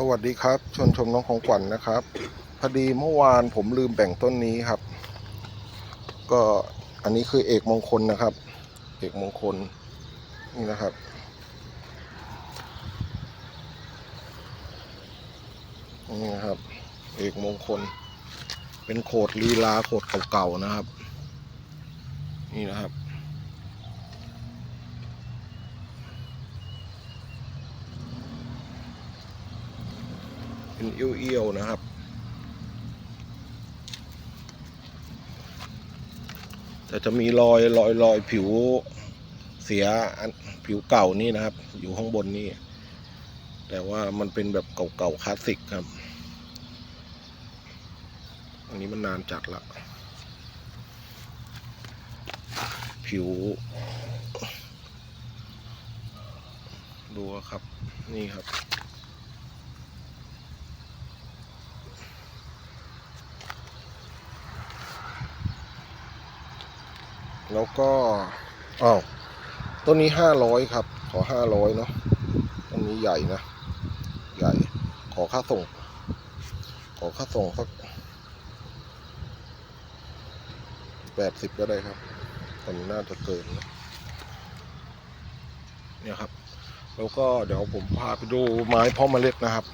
สวัสดีครับชวนชมน้องของขวัญนะครับ พอดีเมื่อวานผมลืมแบ่งต้นนี้ครับ ก็อันนี้คือเอกมงคลนะครับ เอกมงคลนี่นะครับ นี่นะครับ เอกมงคล เป็นโขดลีลาโขดเก่าๆนะครับ นี่นะครับ เป็นเอี้ยวๆนะครับ แต่จะมีรอยรอยรอยผิวเสียผิวเก่านี่นะครับ อยู่ข้างบนนี่ แต่ว่ามันเป็นแบบเก่าๆคลาสสิกครับ อันนี้มันนานจัดละผิว ดูครับ นี่ครับ แล้วก็อ้าวต้นนี้ห้าร้อยครับ ขอห้าร้อยเนาะต้นนี้ใหญ่นะ ใหญ่ ขอค่าส่ง ขอค่าส่งสักแปดสิบก็ได้ครับแต่มันน่าจะเกินนะเนี่ยครับ แล้วก็เดี๋ยวผมพาไปดูไม้เพาะเมล็ดนะครับ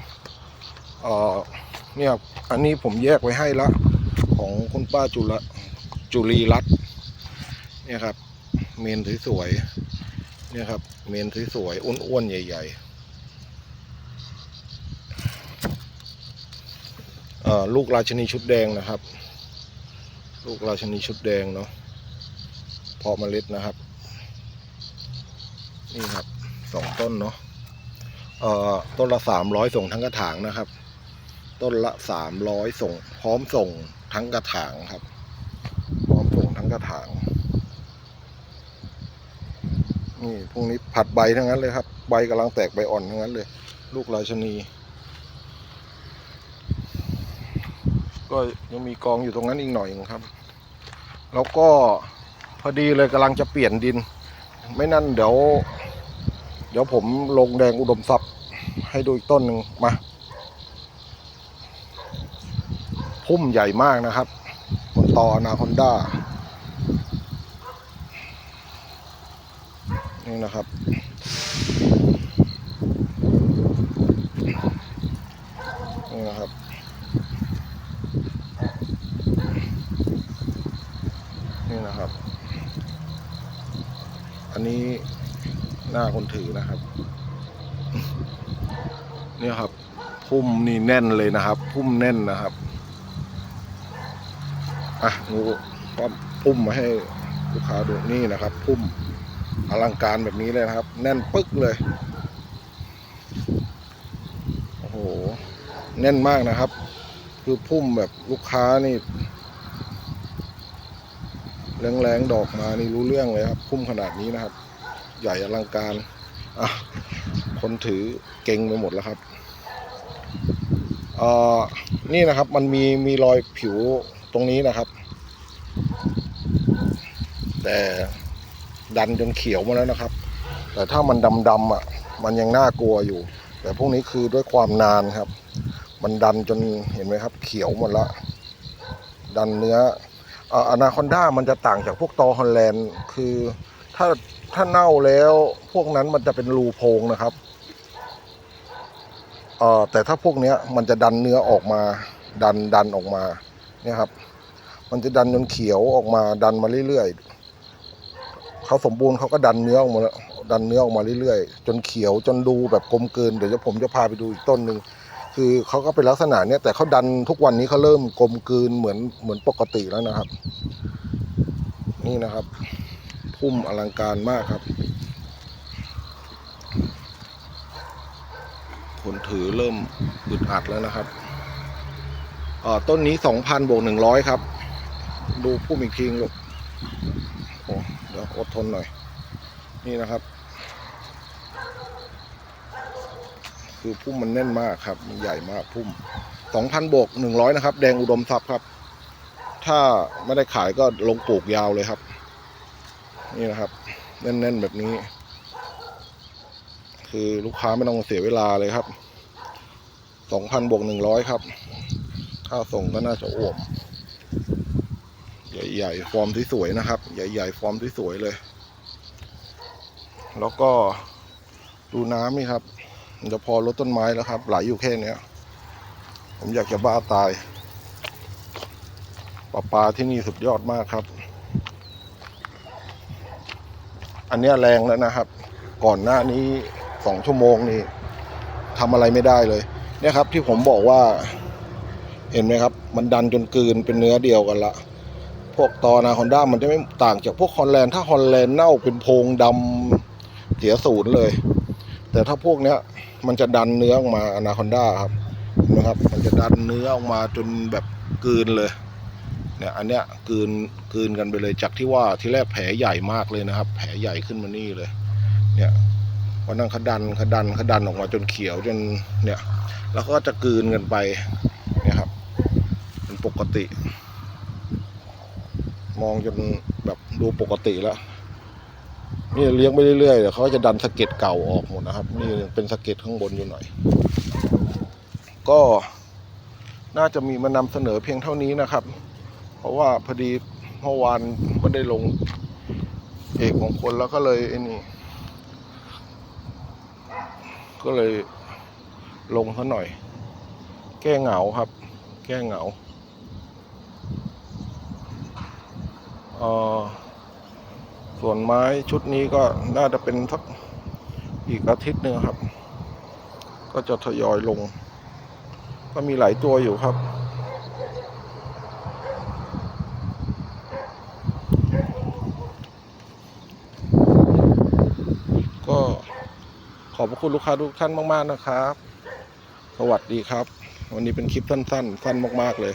เอ่อเนี่ยอันนี้ผมแยกไว้ให้ละ ของคุณป้าจุลจุลีรัตน์ เนี่ยครับ เมนสวยๆเนี่ยครับ เมนสวยๆอ้วนๆใหญ่ๆอ่อลูกราชนีชุดแดงนะครับ ลูกราชนีชุดแดงเนาะพาะเมล็ดนะครับ นี่ครับสองต้นเนาะต้นละสามร้อยส่งทั้งกระถางนะครับ ต้นละสามร้อยส่ง พร้อมส่งทั้งกระถางครับ พร้อมส่งทั้งกระถาง นี่พวกนี้ผัดใบทั้งนั้นเลยครับ ใบกำลังแตกใบอ่อนทั้งนั้นเลย ลูกราชนี ก็ยังมีกองอยู่ตรงนั้นอีกหน่อยนึงครับ แล้วก็พอดีเลยกำลังจะเปลี่ยนดิน ไม่นั่นเดี๋ยว เดี๋ยวผมลงแดงอุดมทรัพย์ ให้ดูอีกต้นหนึ่งมา พุ่มใหญ่มากนะครับบนตอนาคอนด้า นี่นะครับ นี่นะครับ นี่นะครับ อันนี้หน้าคนถือนะครับเนี่ยครับพุ่มนี่แน่นเลยนะครับ พุ่มแน่นนะครับอะงูก็พุ่มมาให้ลูกค้าดูนี่นะครับ พุ่ม อลังการแบบนี้เลยนะครับ แน่นปึ๊กเลย โอ้โห แน่นมากนะครับ คือพุ่มแบบลูกค้านี่แรงๆดอกมานี่รู้เรื่องเลยครับ พุ่มขนาดนี้นะครับ ใหญ่อลังการอะคนถือเก่งไปหมดแล้วครับเอ่อนี่นะครับมันมีมีรอยผิวตรงนี้นะครับ แต่ ดันจนเขียวมาแล้วนะครับ แต่ถ้ามันดำๆอะมันยังน่ากลัวอยู่ แต่พวกนี้คือด้วยความนานครับ มันดันจนเห็นไหมครับ เขียวหมดละดันเนื้ออนาคอนด้ามันจะต่างจากพวกตอฮอลแลนด์คือถ้าถ้าเน่าแล้วพวกนั้นมันจะเป็นรูโพงนะครับเอ่อแต่ถ้าพวกเนี้ยมันจะดันเนื้อออกมา ดันดันออกมาเนี่ยครับ มันจะดันจนเขียวออกมาดันมาเรื่อยๆ เขาสมบูรณ์เขาก็ดันเนื้อออกมาแล้วดันเนื้อออกมาเรื่อยๆ จนเขียวจนดูแบบกลมเกินเดี๋ยวผมจะพาไปดูอีกต้นหนึ่งคือเขาก็เป็นลักษณะเนี้ยแต่เขาดันทุกวันนี้เขาเริ่มกลมกลืนเหมือนเหมือนปกติแล้วนะครับ นี่นะครับพุ่มอลังการมากครับคนถือเริ่มอึดอัดแล้วนะครับเอ่อต้นนี้สองพันบวกหนึ่งร้อยครับ ดูพุ่มอีกทีลูก เดี๋ยวอดทนหน่อย นี่นะครับ คือพุ่มมันแน่นมากครับ มันใหญ่มากพุ่มสองพันบวกหนึ่งร้อยนะครับ แดงอุดมทรัพย์ครับ ถ้าไม่ได้ขายก็ลงปลูกยาวเลยครับ นี่นะครับ แน่น ๆ แบบนี้ คือลูกค้าไม่ต้องเสียเวลาเลยครับสองพันบวกหนึ่งร้อยครับ ค่าส่งก็น่าจะอ่วมใหญ่ๆฟอร์มสวยๆนะครับ ใหญ่ๆ ฟอร์มสวยๆเลย แล้วก็ดูน้ำนี่ครับมันจะพอลดต้นไม้แล้วครับ ไหลอยู่แค่นี้ผมอยากจะบ้าตายปลาปลาที่นี่สุดยอดมากครับ อันนี้แรงแล้วนะครับ ก่อนหน้านี้สองชั่วโมงนี่ทำอะไรไม่ได้เลย เนี่ยครับที่ผมบอกว่า เห็นไหมครับ มันดันจนกืนเป็นเนื้อเดียวกันละ พวกตอนาคอนด้ามันจะไม่ต่างจากพวกฮอลแลนด์ถ้าฮอลแลนด์เน่าเป็นโพรงดำเสียศูนย์เลย แต่ถ้าพวกเนี้ย มันจะดันเนื้อออกมาอนาคอนด้าครับนไหมครับ มันจะดันเนื้อออกมาจนแบบกลืนเลยเนี่ยอันเนี้ยกลืนกลืนกันไปเลยจากที่ว่าที่แรกแผลใหญ่มากเลยนะครับ แผลใหญ่ขึ้นมานี่เลย เนี่ยวันนั้นขดันขดันขดันออกมาจนเขียวจนเนี่ย แล้วก็จะกลืนกันไปเนี่ยครับ เป็นปกติ มองจนแบบดูปกติแล้วนี่เลี้ยงไปเรื่อยๆเดี๋ยวเขาจะดันสะเก็ดเก่าออกหมดนะครับ นี่เป็นสะเก็ดข้างบนอยู่หน่อย ก็น่าจะมีมานำเสนอเพียงเท่านี้นะครับ เพราะว่าพอดีเมื่อวานก็ได้ลงเอกของคนแล้วก็เลยไอ้นี่ ก็เลยลงซะหน่อย แก้เหงาครับ แก้เหงาเอ่อ ส่วนไม้ชุดนี้ก็น่าจะเป็นสักอีกอาทิตย์หนึ่งครับ ก็จะทยอยลง ก็มีหลายตัวอยู่ครับ ก็ขอบพระคุณลูกค้าทุกท่านมาก ๆ นะครับ สวัสดีครับ วันนี้เป็นคลิปสั้น ๆ สั้นมาก ๆ เลย